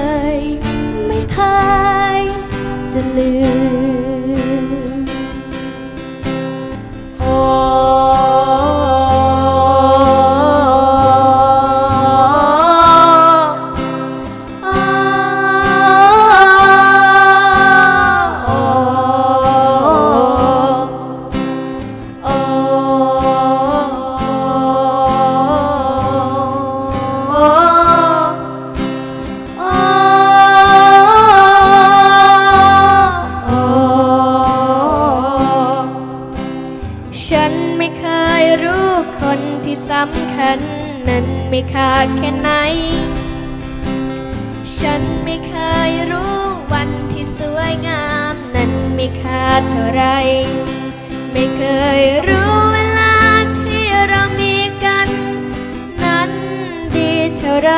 ลืม ฉันไม่เคยรู้คนที่สำคัญ นั้นมีค่าแค่ไหน ฉันไม่เคยรู้วันที่สวยงาม นั้นมีค่าเท่าไร ไม่เคยรู้เวลาที่เรามีกัน นั้นดีเท่าไร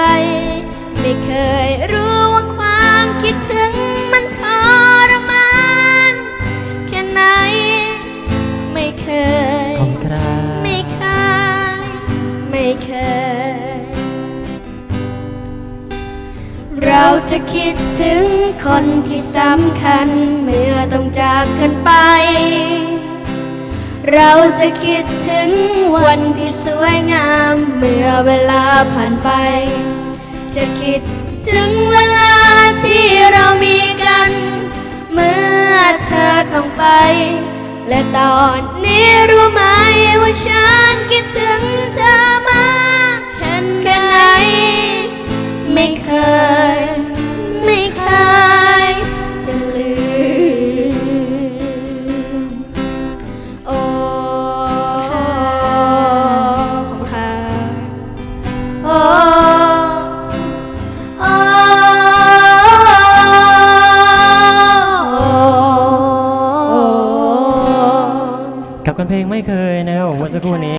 ไม่เคยรู้ว่าความคิดถึง ไม่เคยเราจะคิดถึงคนที่สำคัญ เมื่อต้องจากกันไป เราจะคิดถึงวันที่สวยงาม เมื่อเวลาผ่านไป จะคิดถึงเวลาที่เรามีกัน เมื่อเธอต้องไป และตอนนี้รู้ไหมว่าฉันคิดถึงเธอ กับกันเพลงไม่เคยนะครับผมเมื่อสักครู่นี้